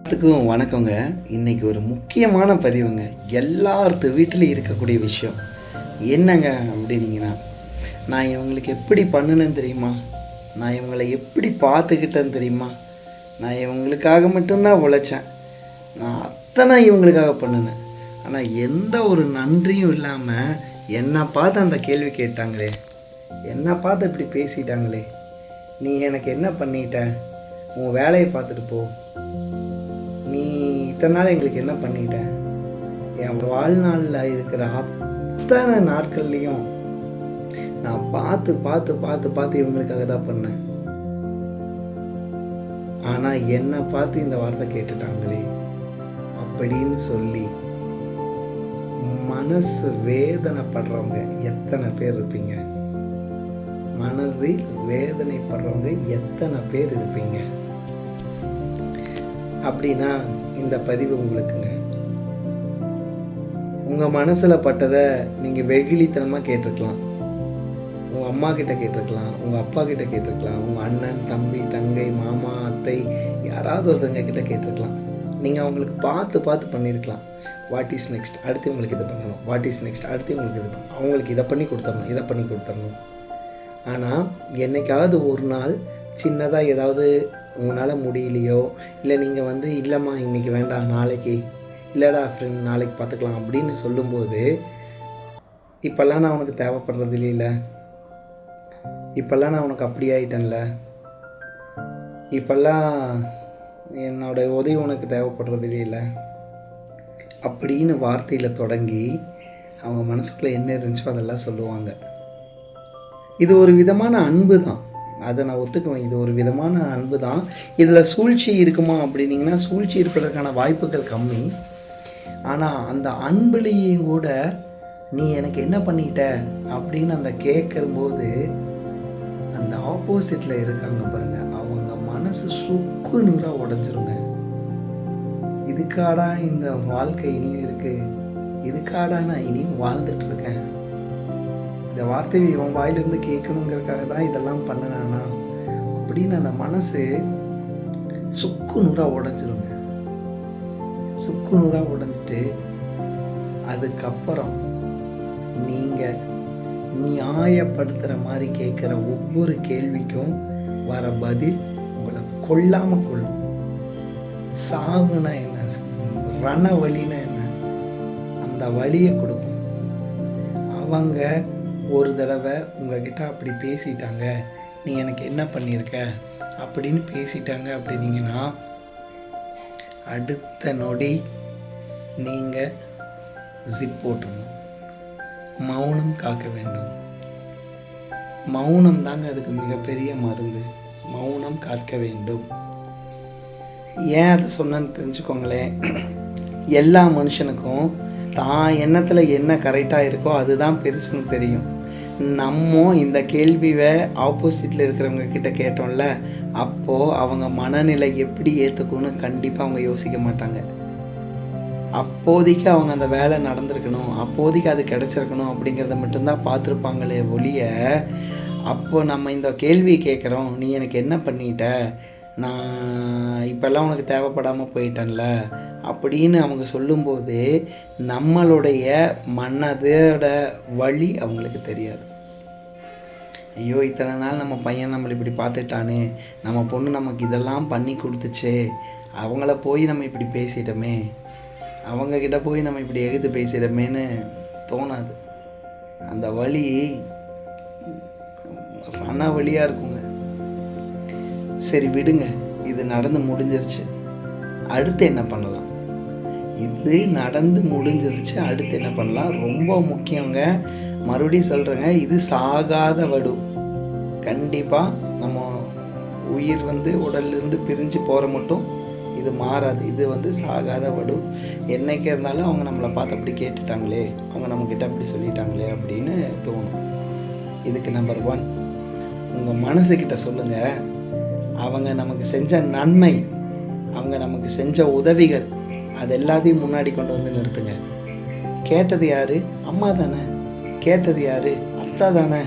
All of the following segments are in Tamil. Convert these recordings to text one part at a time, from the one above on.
எல்லாத்துக்கும் வணக்கங்க. இன்னைக்கு ஒரு முக்கியமான பதிவுங்க. எல்லார்த்து வீட்டிலையும் இருக்கக்கூடிய விஷயம். என்னங்க அப்படின்னீங்கன்னா நான் இவங்களுக்கு எப்படி பண்ணுனேன்னு தெரியுமா? நான் இவங்களை எப்படி பார்த்துக்கிட்டேன்னு தெரியுமா? நான் இவங்களுக்காக மட்டும்தான் உழைச்சேன். நான் அத்தனை இவங்களுக்காக பண்ணினேன். ஆனால் எந்த ஒரு நன்றியும் இல்லாமல் என்னை பார்த்து அந்த கேள்வி கேட்டாங்களே. என்னை பார்த்து இப்படி பேசிட்டாங்களே. நீ எனக்கு என்ன பண்ணிட்ட? உன் வேலையை பார்த்துட்டு போ. இத்தனை நாள் எங்களுக்கு என்ன பண்ணிட்டேன் என் வாழ்நாளில் இருக்கிற அத்தனை நாட்கள்லையும் நான் பார்த்து பார்த்து பார்த்து பார்த்து இவங்களுக்காக தான் பண்ணேன். ஆனால் என்னை பார்த்து இந்த வார்த்தை கேட்டுட்டாங்களே அப்படின்னு சொல்லி மனசு வேதனைப்படுறவங்க எத்தனை பேர் இருப்பீங்க? மனதில் வேதனைப்படுறவங்க எத்தனை பேர் இருப்பீங்க? அப்படின்னா இந்த பதிவு உங்களுக்குங்க. உங்கள் மனசில் பட்டதை நீங்கள் வெகுளித்தனமாக கேட்டிருக்கலாம். உங்கள் அம்மா கிட்ட கேட்டிருக்கலாம் உங்கள் அப்பா கிட்ட கேட்டிருக்கலாம் உங்கள் அண்ணன் தம்பி தங்கை மாமா அத்தை யாராவது ஒருத்தங்க கிட்ட கேட்டிருக்கலாம். நீங்கள் அவங்களுக்கு பார்த்து பார்த்து பண்ணியிருக்கலாம். வாட் இஸ் நெக்ஸ்ட் அடுத்து உங்களுக்கு இதை பண்ணணும். வாட் இஸ் நெக்ஸ்ட் அடுத்து உங்களுக்கு இது பண்ணணும். அவங்களுக்கு இதை பண்ணி கொடுத்தரணும் இதை பண்ணி கொடுத்தரணும் ஆனால் என்னைக்காவது ஒரு நாள் சின்னதாக ஏதாவது உங்களால் முடியலையோ இல்லை நீங்கள் வந்து இல்லைம்மா இன்றைக்கி வேண்டாம் நாளைக்கு இல்லைடா ஃப்ரெண்ட் நாளைக்கு பார்த்துக்கலாம் அப்படின்னு சொல்லும்போது இப்போல்லாம் நான் உனக்கு தேவைப்படுறது இல்லையில இப்போல்லாம் நான் உனக்கு அப்படி ஆயிட்டேன்ல? இப்போல்லாம் என்னோட உதவி உனக்கு தேவைப்படுறது இல்லையில அப்படின்னு வார்த்தையில் தொடங்கி அவங்க மனசுக்குள்ளே என்ன இருந்துச்சோ அதெல்லாம் சொல்லுவாங்க. இது ஒரு விதமான அன்பு தான் அதை நான் ஒத்துக்குவேன். இது ஒரு விதமான அன்பு தான் இதில் சூழ்ச்சி இருக்குமா அப்படின்னிங்கன்னா சூழ்ச்சி இருப்பதற்கான வாய்ப்புகள் கம்மி. ஆனால் அந்த அன்புலேயும் கூட நீ எனக்கு என்ன பண்ணிட்ட? அப்படின்னு அந்த கேட்கும்போது அந்த ஆப்போசிட்டில் இருக்காங்க பாருங்க. அவங்க மனசு சுக்கு நூறாக உடஞ்சிருங்க. இதுக்காடா இந்த வாழ்க்கை இனியும் இருக்குது இதுக்காடா நான் இனியும் வாழ்ந்துட்டுருக்கேன் இந்த வார்த்தை இவன் வாயிலிருந்து கேட்கணுங்கிறதுக்காக தான் இதெல்லாம் பண்ணினேன்னா அப்படின்னு அந்த மனசு சுக்கு நூறாக உடஞ்சிருங்க. சுக்கு நூறாக உடஞ்சிட்டு அதுக்கப்புறம் நீங்கள் நியாயப்படுத்துகிற மாதிரி கேட்குற ஒவ்வொரு கேள்விக்கும் வர பதில் உங்களை கொல்லாமல் கொள்ளும். சாவுனா என்ன? ரண வழினா என்ன? அந்த வலியை கொடுக்கும். அவங்க ஒரு தடவை உங்ககிட்ட அப்படி பேசிட்டாங்க. நீ எனக்கு என்ன பண்ணியிருக்க? அப்படின்னு பேசிட்டாங்க அப்படின்னீங்கன்னா அடுத்த நொடி நீங்கள் ஜிப் போட்டணும். மௌனம் காக்க வேண்டும். மௌனம் தாங்க அதுக்கு மிகப்பெரிய மருந்து. மௌனம் காக்க வேண்டும். ஏன் அதை சொன்னேன்னு தெரிஞ்சுக்கோங்களேன். எல்லா மனுஷனுக்கும் தான் எண்ணத்தில் என்ன கரெக்டாக இருக்கோ அதுதான் பெருசுன்னு தெரியும். நம்ம இந்த கேள்வியை ஆப்போசிட்டில் இருக்கிறவங்க கிட்ட கேட்டோம்ல அப்போது அவங்க மனநிலை எப்படி ஏற்றுக்கும்னு கண்டிப்பாக அவங்க யோசிக்க மாட்டாங்க. அப்போதைக்கு அவங்க அந்த வேலை நடந்திருக்கணும் அப்போதைக்கு அது கிடச்சிருக்கணும் அப்படிங்கிறத மட்டும்தான் பார்த்துருப்பாங்களே ஒழிய அப்போ நம்ம இந்த கேள்வி கேட்குறோம் நீ எனக்கு என்ன பண்ணிட்ட? நான் இப்போல்லாம் உனக்கு தேவைப்படாமல் போயிட்டேன்ல? அப்படின்னு அவங்க சொல்லும்போது நம்மளுடைய மனதோட வழி அவங்களுக்கு தெரியாது. ஐயோ இத்தனை நாள் நம்ம பையன் நம்மளை இப்படி பார்த்துட்டானே நம்ம பொண்ணு நமக்கு இதெல்லாம் பண்ணி கொடுத்துச்சே அவங்கள போய் நம்ம இப்படி பேசிட்டோமே அவங்கக்கிட்ட போய் நம்ம இப்படி எகுத்து பேசிட்டோமேன்னு தோணாது. அந்த வழி ரண வழியாக இருக்குங்க. சரி விடுங்க. இது நடந்து முடிஞ்சிருச்சு. அடுத்து என்ன பண்ணலாம்? இது நடந்து முடிஞ்சிருச்சு. அடுத்து என்ன பண்ணலாம்? ரொம்ப முக்கியங்க. மறுபடியும் சொல்கிறேங்க இது சாகாத வடு. கண்டிப்பாக நம்ம உயிர் வந்து உடல்லிருந்து பிரிஞ்சு போகிற மட்டும் இது மாறாது. இது வந்து சாகாத வடு. என்னைக்கு இருந்தாலும் அவங்க நம்மளை பார்த்து அப்படி கேட்டுட்டாங்களே அவங்க நம்மக்கிட்ட அப்படி சொல்லிட்டாங்களே அப்படின்னு தோணும். இதுக்கு நம்பர் ஒன் உங்கள் மனசுக்கிட்ட சொல்லுங்கள் அவங்க நமக்கு செஞ்ச நன்மை அவங்க நமக்கு செஞ்ச உதவிகள் அது எல்லாத்தையும் முன்னாடி கொண்டு வந்து நிறுத்துங்க. கேட்டது யாரு? அம்மா தானே. கேட்டது யாரு? அத்தா தானே.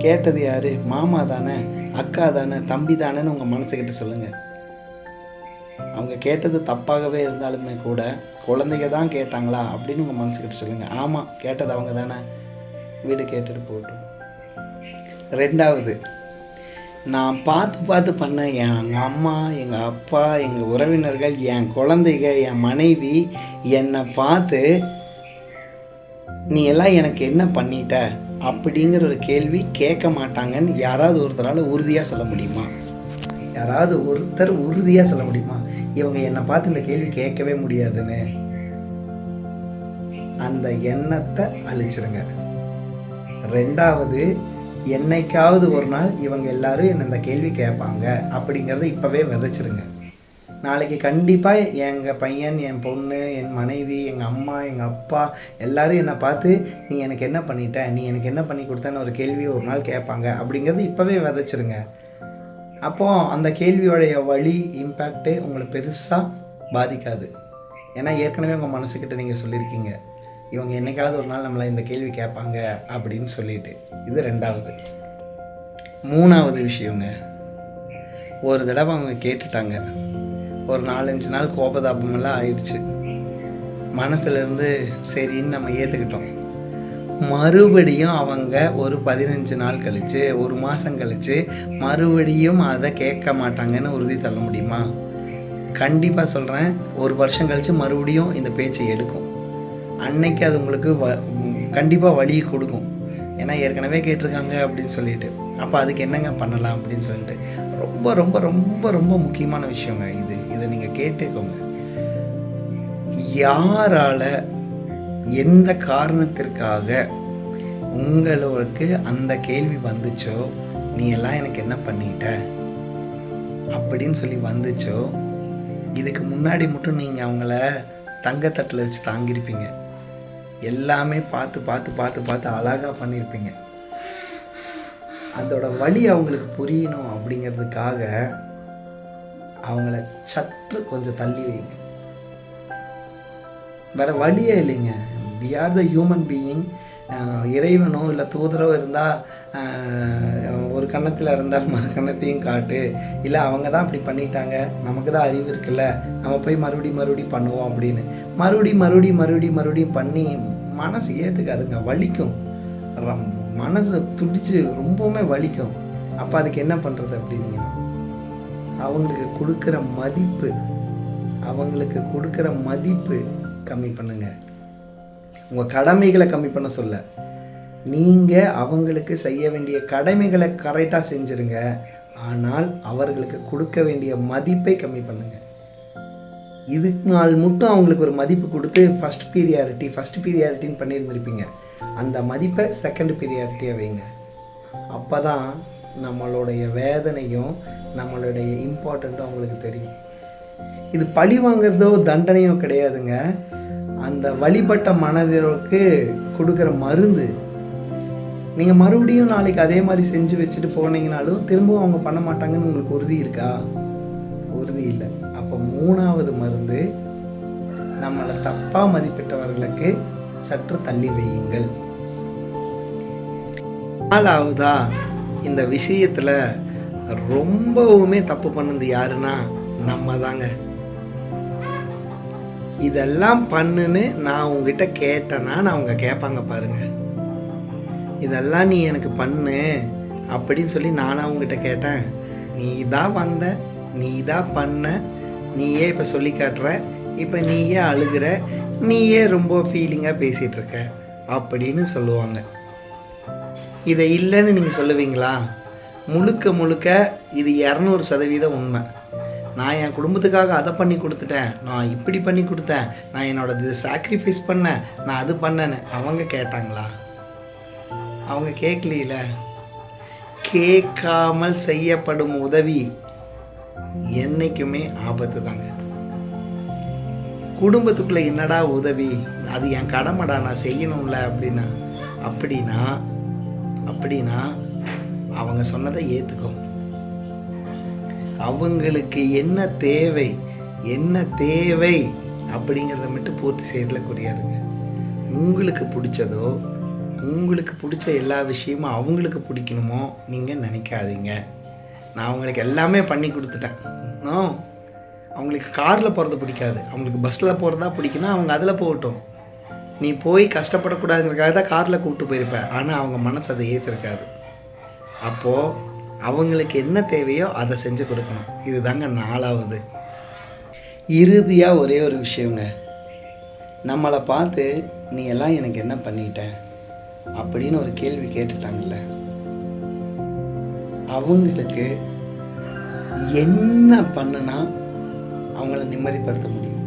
கேட்டது யார்? மாமா தானே அக்கா தானே தம்பி தானேன்னு உங்கள் மனசுக்கிட்ட சொல்லுங்கள் அவங்க கேட்டது தப்பாகவே இருந்தாலுமே கூட குழந்தைங்க தான் கேட்டாங்களா அப்படின்னு உங்கள் மனசுக்கிட்ட சொல்லுங்கள் ஆமாம் கேட்டது அவங்க தானே. வீடு கேட்டுட்டு போட்டோம் ரெண்டாவது நான் பார்த்து பார்த்து பண்ண என் அம்மா எங்கள் அப்பா எங்கள் உறவினர்கள் என் குழந்தைங்க என் மனைவி என்னை பார்த்து நீ எல்லாம் எனக்கு என்ன பண்ணிட்ட? அப்படிங்கிற ஒரு கேள்வி கேட்க மாட்டாங்கன்னு யாராவது ஒருத்தரால் உறுதியாக சொல்ல முடியுமா? யாராவது ஒருத்தர் உறுதியாக சொல்ல முடியுமா? இவங்க என்னை பார்த்து இந்த கேள்வி கேட்கவே முடியாதுன்னு. அந்த எண்ணத்தை அழிச்சிருங்க. ரெண்டாவது என்னைக்காவது ஒரு நாள் இவங்க எல்லாரும் என்னை இந்த கேள்வி கேட்பாங்க அப்படிங்கிறத இப்போவே விதைச்சிருங்க. நாளைக்கு கண்டிப்பாக எங்கள் பையன் என் பொண்ணு என் மனைவி எங்கள் அம்மா எங்கள் அப்பா எல்லோரும் என்னை பார்த்து நீ எனக்கு என்ன பண்ணிட்ட? நீ எனக்கு என்ன பண்ணி கொடுத்தன்னு ஒரு கேள்வி ஒரு நாள் கேட்பாங்க. அப்படிங்கிறது இப்போவே விதைச்சிருங்க. அப்போது அந்த கேள்வியோடைய வழி இம்பேக்டே உங்களை பெருசாக பாதிக்காது. ஏன்னா ஏற்கனவே உங்கள் மனசுக்கிட்ட நீங்கள் சொல்லியிருக்கீங்க இவங்க என்னைக்காவது ஒரு நாள் நம்மளை இந்த கேள்வி கேட்பாங்க அப்படின்னு சொல்லிட்டு. இது ரெண்டாவது. மூணாவது விஷயங்க. ஒரு தடவை அவங்க கேட்டுட்டாங்க. ஒரு நாலஞ்சு நாள் கோபதாபமெல்லாம் ஆயிடுச்சு மனசுலேருந்து சரின்னு நம்ம ஏற்றுக்கிட்டோம் மறுபடியும் அவங்க ஒரு பதினஞ்சு நாள் கழித்து ஒரு மாதம் கழித்து மறுபடியும் அதை கேட்க மாட்டாங்கன்னு உறுதி தள்ள முடியுமா? கண்டிப்பாக சொல்கிறேன் ஒரு வருஷம் கழித்து மறுபடியும் இந்த பேச்சை எடுக்கும். அன்னைக்கு அது உங்களுக்கு வ கண்டிப்பாக வழியை கொடுக்கும். ஏன்னா ஏற்கனவே கேட்டிருக்காங்க அப்படின்னு சொல்லிட்டு. அப்போ அதுக்கு என்னங்க பண்ணலாம் அப்படின்னு சொல்லிட்டு. ரொம்ப ரொம்ப ரொம்ப ரொம்ப முக்கியமான விஷயங்க இது. இதை நீங்கள் கேட்டுக்கோங்க. யாரால எந்த காரணத்திற்காக உங்களுக்கு அந்த கேள்வி வந்துச்சோ நீ எல்லாம் எனக்கு என்ன பண்ணிட்ட? அப்படின்னு சொல்லி வந்துச்சோ இதுக்கு முன்னாடி மட்டும் நீங்கள் அவங்கள தங்கத்தட்டில் வச்சு தாங்கியிருப்பீங்க. எல்லாமே பார்த்து பார்த்து பார்த்து பார்த்து அழகாக பண்ணியிருப்பீங்க. அதோட வழி அவங்களுக்கு புரியணும் அப்படிங்கிறதுக்காக அவங்கள சற்று கொஞ்சம் தள்ளி வைங்க. வேற வழியே இல்லைங்க. We are the human being இறைவனோ இல்லை தூதரோ இருந்தால் ஒரு கன்னத்தில் இருந்தால் மறு கன்னத்தையும் காட்டு. இல்லை அவங்க தான் அப்படி பண்ணிட்டாங்க. நமக்கு தான் அறிவு இருக்குல்ல. நம்ம போய் மறுபடி மறுபடி பண்ணுவோம் அப்படின்னு. மறுபடி மறுபடி மறுபடி மறுபடியும் பண்ணி மனசு ஏற்றுக்காதுங்க வலிக்கும். மனசு துடிச்சு ரொம்பவுமே வலிக்கும். அப்போ அதுக்கு என்ன பண்ணுறது அப்படின்னீங்கன்னா அவங்களுக்கு கொடுக்குற மதிப்பு அவங்களுக்கு கொடுக்குற மதிப்பு கம்மி பண்ணுங்க. உங்கள் கடமைகளை கம்மி பண்ண சொல்ல. நீங்கள் அவங்களுக்கு செய்ய வேண்டிய கடமைகளை கரெக்டாக செஞ்சுருங்க. ஆனால் அவர்களுக்கு கொடுக்க வேண்டிய மதிப்பை கம்மி பண்ணுங்க. இதுக்கு நாள் மட்டும் அவங்களுக்கு ஒரு மதிப்பு கொடுத்து ஃபஸ்ட் பீரியாரிட்டி ஃபஸ்ட் பீரியாரிட்டின்னு பண்ணியிருந்திருப்பீங்க. அந்த மதிப்பை செகண்ட் பீரியாரிட்டியாக வைங்க. அப்போ தான் நம்மளுடைய வேதனையும் நம்மளுடைய இம்பார்ட்டண்ட்டும் அவங்களுக்கு தெரியும். இது பழி வாங்குறதோ தண்டனையோ கிடையாதுங்க. அந்த வழிபட்ட மனதிற்கு கொடுக்குற மருந்து. நீங்கள் மறுபடியும் நாளைக்கு அதே மாதிரி செஞ்சு வச்சுட்டு போனீங்கனாலும் திரும்பவும் அவங்க பண்ண மாட்டாங்கன்னு உங்களுக்கு உறுதி இருக்கா? உறுதி இல்லை. அப்போ மூணாவது மருந்து நம்மளை தப்பாக மதிப்பிட்டவர்களுக்கு சற்று தள்ளி வையுங்கள். நாலாவதா? இந்த விஷயத்தில் ரொம்பவுமே தப்பு பண்ணது யாருன்னா நம்ம தாங்க இதெல்லாம் பண்ணுன்னு நான் உங்ககிட்ட கேட்டேன்னா நான் அவங்க கேட்பாங்க பாருங்க. இதெல்லாம் நீ எனக்கு பண்ணு அப்படின்னு சொல்லி நானும் அவங்ககிட்ட கேட்டேன். நீ தான் வந்த நீ தான் பண்ண நீயே இப்போ சொல்லி காட்டுற இப்போ நீயே அழுகிற நீயே ரொம்ப ஃபீலிங்காக பேசிகிட்ருக்க அப்படின்னு சொல்லுவாங்க. இதை இல்லைன்னு நீங்கள் சொல்லுவீங்களா? முழுக்க முழுக்க இது இரநூறு சதவீதம் உண்மை. நான் என் குடும்பத்துக்காக அதை பண்ணி கொடுத்துட்டேன். நான் இப்படி பண்ணி கொடுத்தேன். நான் என்னோட இது சாக்ரிஃபைஸ் பண்ணேன். நான் அது பண்ணேன்னு அவங்க கேட்டாங்களா? அவங்க கேட்கல கேட்காமல் செய்யப்படும் உதவி என்னைக்குமே ஆபத்து தாங்க குடும்பத்துக்குள்ளே என்னடா உதவி? அது என் கடமைடா. நான் செய்யணும்ல அப்படின்னா அப்படின்னா அப்படின்னா அவங்க சொன்னதை ஏற்றுக்கோ அவங்களுக்கு என்ன தேவை என்ன தேவை அப்படிங்கிறத மட்டும் பூர்த்தி செய்யறதுல குறியாருங்க உங்களுக்கு பிடிச்சதோ உங்களுக்கு பிடிச்ச எல்லா விஷயமும் அவங்களுக்கு பிடிக்கணுமோ நீங்கள் நினைக்காதீங்க. நான் அவங்களுக்கு எல்லாமே பண்ணி கொடுத்துட்டேன். நோ. அவங்களுக்கு காரில் போகிறது பிடிக்காது. அவங்களுக்கு பஸ்ஸில் போகிறதா பிடிக்குன்னா அவங்க அதில் போகட்டும். நீ போய் கஷ்டப்படக்கூடாதுங்கிறக்காக தான் காரில் கூப்பிட்டு போயிருப்ப ஆனால் அவங்க மனசு அதை ஏற்றிருக்காது அப்போது அவங்களுக்கு என்ன தேவையோ அதை செஞ்சு கொடுக்கணும். இதுதாங்க நாலாவது. இறுதியாக ஒரே ஒரு விஷயங்க. நம்மளை பார்த்து நீ எல்லாம் எனக்கு என்ன பண்ணிட்ட? அப்படின்னு ஒரு கேள்வி கேட்டுட்டாங்கல்ல. அவங்களுக்கு என்ன பண்ணுனா அவங்கள நிம்மதிப்படுத்த முடியும்.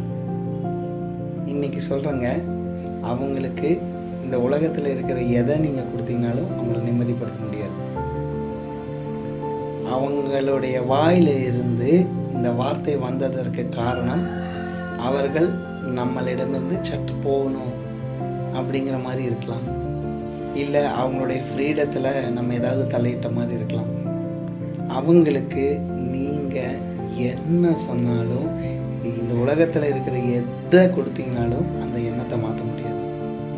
இன்னைக்கு சொல்கிறேங்க அவங்களுக்கு இந்த உலகத்தில் இருக்கிற எதை நீங்கள் கொடுத்தீங்கனாலும் அவங்கள நிம்மதிப்படுத்த முடியாது. அவங்களுடைய வாயில இருந்து இந்த வார்த்தை வந்ததற்கு காரணம் அவர்கள் நம்மளிடமிருந்து சற்று போகணும் அப்படிங்கிற மாதிரி இருக்கலாம். இல்லை அவங்களுடைய ஃப்ரீடத்தில் நம்ம ஏதாவது தலையிட்ட மாதிரி இருக்கலாம். அவங்களுக்கு நீங்கள் என்ன சொன்னாலும் இந்த உலகத்தில் இருக்கிற எதை கொடுத்தீங்கனாலும் அந்த எண்ணத்தை மாற்ற முடியாது.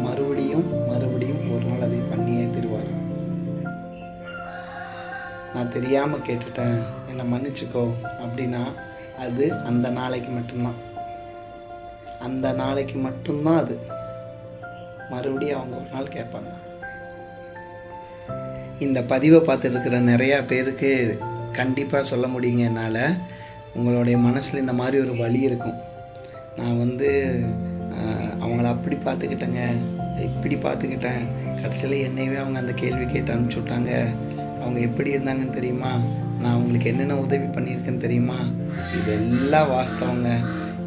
மறுபடியும் மறுபடியும் ஒரு நாள் அதை பண்ணியே தருவார். நான் தெரியாமல் கேட்டுட்டேன். என்னை மன்னிச்சுக்கோ அப்படின்னா அது அந்த நாளைக்கு மட்டும்தான். அந்த நாளைக்கு மட்டும்தான் அது. மறுபடியும் அவங்க ஒரு நாள் கேட்பாங்க. இந்த பதிவை பார்த்துருக்கிற நிறையா பேருக்கு கண்டிப்பாக சொல்ல முடியுங்க என்னால். உங்களுடைய மனசில் இந்த மாதிரி ஒரு வழி இருக்கும். நான் வந்து அவங்கள அப்படி பார்த்துக்கிட்டேங்க. இப்படி பார்த்துக்கிட்டேன். கடைசியில் என்னையவே அவங்க அந்த கேள்வி கேட்டு அனுப்பிச்சி விட்டாங்க. அவங்க எப்படி இருந்தாங்கன்னு தெரியுமா? நான் அவங்களுக்கு என்னென்ன உதவி பண்ணியிருக்கேன்னு தெரியுமா? இதெல்லாம் வாஸ்தவங்க.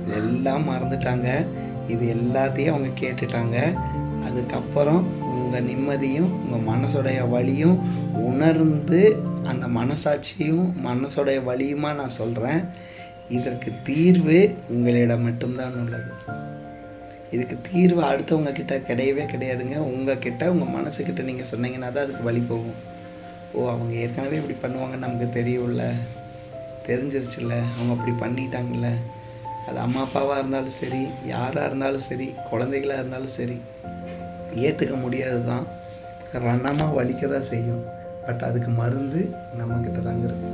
இதெல்லாம் மறந்துட்டாங்க. இது எல்லாத்தையும் அவங்க கேட்டுட்டாங்க. அதுக்கப்புறம் உங்கள் நிம்மதியும் உங்கள் மனசுடைய வலியும் உணர்ந்து அந்த மனசாட்சியும் மனசுடைய வழியுமா நான் சொல்கிறேன் இதற்கு தீர்வு உங்களிடம் மட்டும்தான் உள்ளது. இதுக்கு தீர்வு அடுத்தவங்க கிட்ட கிடையவே கிடையாதுங்க. உங்கள் கிட்ட உங்கள் மனசுக்கிட்ட நீங்கள் சொன்னீங்கன்னா தான் அதுக்கு வழி போகும். ஓ அவங்க ஏற்கனவே இப்படி பண்ணுவாங்கன்னு நமக்கு தெரியும்ல. தெரிஞ்சிருச்சுல்ல. அவங்க அப்படி பண்ணிட்டாங்கல்ல. அது அம்மா அப்பாவாக இருந்தாலும் சரி யாராக இருந்தாலும் சரி குழந்தைகளாக இருந்தாலும் சரி ஏற்றுக்க முடியாது தான் ரணமாக வலிக்க தான் செய்யும். பட் அதுக்கு மருந்து நம்மக்கிட்ட தாங்க இருக்கு.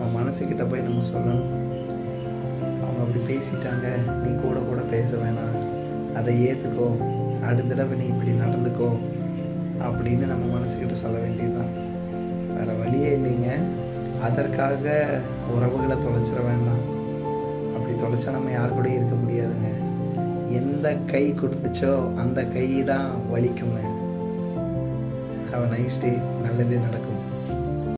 அவன் மனசுக்கிட்ட போய் நம்ம சொல்லணும். அவங்க அப்படி பேசிட்டாங்க. நீ கூட கூட பேச வேணாம். அதை ஏற்றுக்கோ அடுத்த தடவை நீ இப்படி நடந்துக்கோ. அப்படின்னு நம்ம மனசுக்கிட்ட சொல்ல வேண்டியதுதான். வேறு வழியே இல்லைங்க. அதற்காக உறவுகளை தொலைச்சிட வேண்டாம். அப்படி தொலைச்சா நம்ம யார் கூடயும் இருக்க முடியாதுங்க. எந்த கை கொடுத்துச்சோ அந்த கை தான் வலிக்குங்க ஹாவ் நைஸ் டே நல்லதே நடக்கும்.